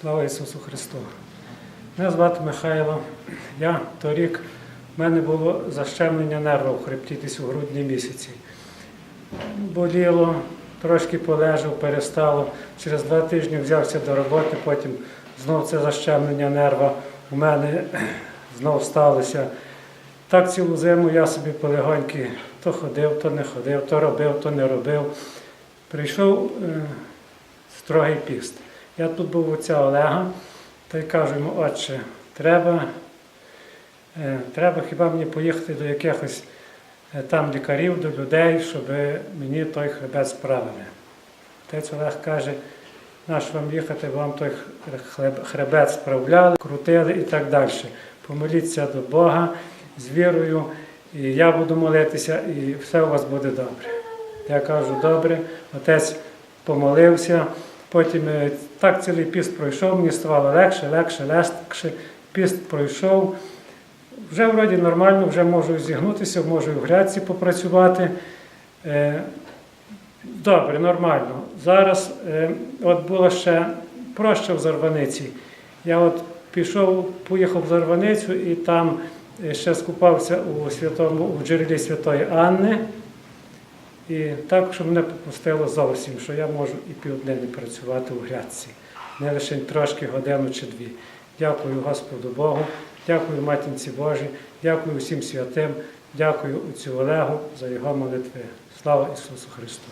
Слава Ісусу Христу! Мене звати Михайло. Я торік в мене було защемлення нерва в хребті десь у грудні місяці. Боліло, трошки полежав, перестало. Через два тижні взявся до роботи, потім знов це защемлення нерва у мене знов сталося. Так цілу зиму я собі полегоньки то ходив, то не ходив, то робив, то не робив. Прийшов е, строгий піст. Я тут був у отця Олега, та й кажу йому, отче, треба, е, треба хіба мені поїхати до якихось е, там лікарів, до людей, щоб мені той хребет справили. Отець Олег каже, наш вам їхати, вам той хребет справляли, крутили і так далі. Помоліться до Бога з вірою, і я буду молитися, і все у вас буде добре. Я кажу, добре, отець помолився. Потім е, так цілий піст пройшов, мені ставало легше, легше, легше. Піст пройшов. Вже вроді нормально, вже можу зігнутися, можу в грядці попрацювати. Е, Добре, нормально. Зараз е, от було ще проще в Зарваниці. Я от пішов, поїхав в Зарваницю і там ще скупався у святому у джерелі Святої Анни. І так, щоб мене попустило зовсім, що я можу і півднини працювати у грядці, не лише трошки годину чи дві. Дякую Господу Богу, дякую Матінці Божій, дякую всім святим, дякую отцю Олегу за його молитви. Слава Ісусу Христу!